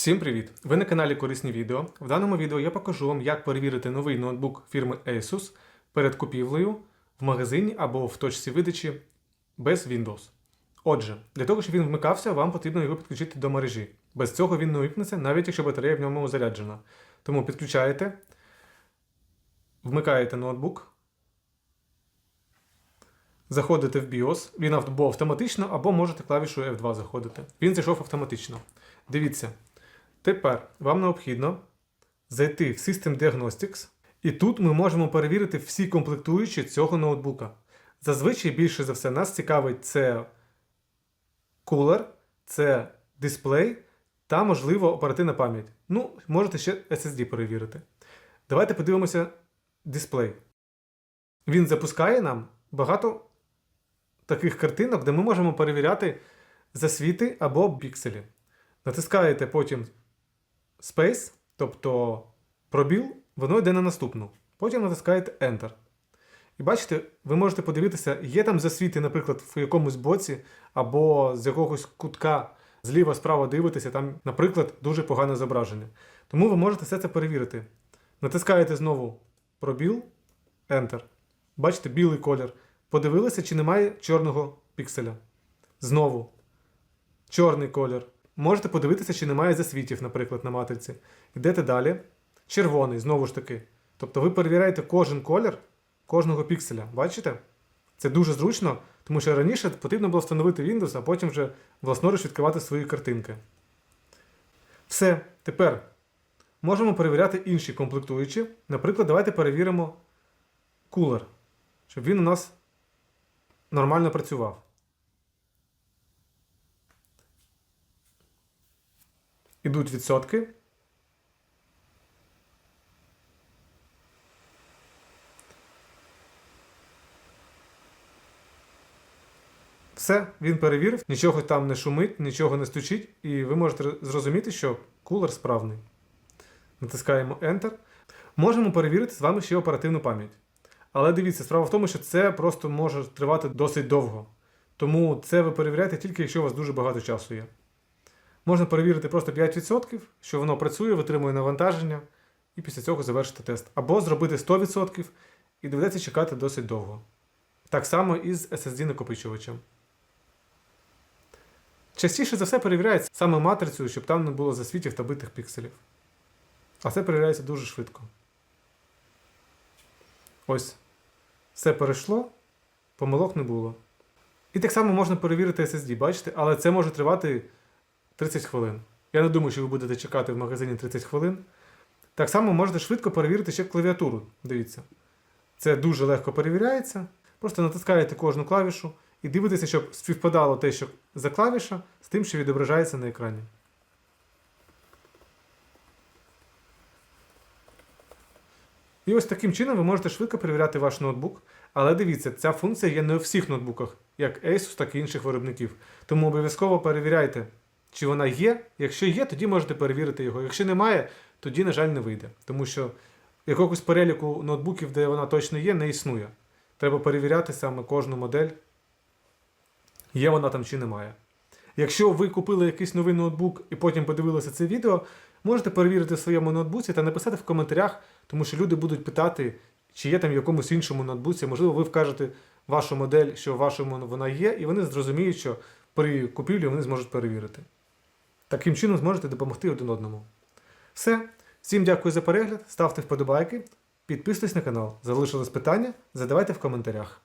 Всім привіт! Ви на каналі Корисні відео. В даному відео я покажу вам, як перевірити новий ноутбук фірми Asus перед купівлею в магазині або в точці видачі без Windows. Отже, для того, щоб він вмикався, вам потрібно його підключити до мережі. Без цього він не вимкнеться, навіть якщо батарея в ньому заряджена. Тому підключаєте, вмикаєте ноутбук, заходите в BIOS, він або автоматично, або можете клавішою F2 заходити. Він зайшов автоматично. Дивіться. Тепер вам необхідно зайти в System Diagnostics, і тут ми можемо перевірити всі комплектуючі цього ноутбука. Зазвичай більше за все нас цікавить це кулер, це дисплей та, можливо, оперативна пам'ять. Ну, можете ще SSD перевірити. Давайте подивимося дисплей. Він запускає нам багато таких картинок, де ми можемо перевіряти засвіти або пікселі. Натискаєте потім Space, тобто пробіл, воно йде на наступну. Потім натискаєте Enter. І бачите, ви можете подивитися, є там засвіти, наприклад, в якомусь боці, або з якогось кутка зліва-справа дивитеся, там, наприклад, дуже погане зображення. Тому ви можете все це перевірити. Натискаєте знову пробіл, Enter. Бачите, білий колір. Подивилися, чи немає чорного пікселя. Знову. Чорний колір. Можете подивитися, чи немає засвітів, наприклад, на матриці. Йдете далі. Червоний, знову ж таки. Тобто ви перевіряєте кожен колір кожного пікселя. Бачите? Це дуже зручно, тому що раніше потрібно було встановити Windows, а потім вже власноруч відкривати свої картинки. Все, тепер можемо перевіряти інші комплектуючі. Наприклад, давайте перевіримо кулер, щоб він у нас нормально працював. Ідуть відсотки. Все, він перевірив, нічого там не шумить, нічого не стучить, і ви можете зрозуміти, що кулер справний. Натискаємо Enter. Можемо перевірити з вами ще оперативну пам'ять. Але дивіться, справа в тому, що це просто може тривати досить довго. Тому це ви перевіряєте тільки, якщо у вас дуже багато часу є. Можна перевірити просто 5%, що воно працює, витримує навантаження, і після цього завершити тест. Або зробити 100% і доведеться чекати досить довго. Так само і з SSD-накопичувачем. Частіше за все перевіряється саме матрицею, щоб там не було засвітів та битих пікселів. А це перевіряється дуже швидко. Ось. Все перейшло, помилок не було. І так само можна перевірити SSD, бачите, але це може тривати 30 хвилин. Я не думаю, що ви будете чекати в магазині 30 хвилин. Так само можете швидко перевірити ще клавіатуру. Дивіться. Це дуже легко перевіряється. Просто натискаєте кожну клавішу і дивитеся, щоб співпадало те, що за клавіша, з тим, що відображається на екрані. І ось таким чином ви можете швидко перевіряти ваш ноутбук. Але дивіться, ця функція є не у всіх ноутбуках, як Asus, так і інших виробників. Тому обов'язково перевіряйте, чи вона є. Якщо є, тоді можете перевірити його. Якщо немає, тоді, на жаль, не вийде. Тому що якогось переліку ноутбуків, де вона точно є, не існує. Треба перевіряти саме кожну модель, є вона там чи немає. Якщо ви купили якийсь новий ноутбук і потім подивилися це відео, можете перевірити в своєму ноутбуці та написати в коментарях, тому що люди будуть питати, чи є там в якомусь іншому ноутбуці. Можливо, ви вкажете вашу модель, що в вашому вона є, і вони зрозуміють, що при купівлі вони зможуть перевірити. Таким чином зможете допомогти один одному. Все. Всім дякую за перегляд, ставте вподобайки, підписуйтесь на канал. Залишилось питання, задавайте в коментарях.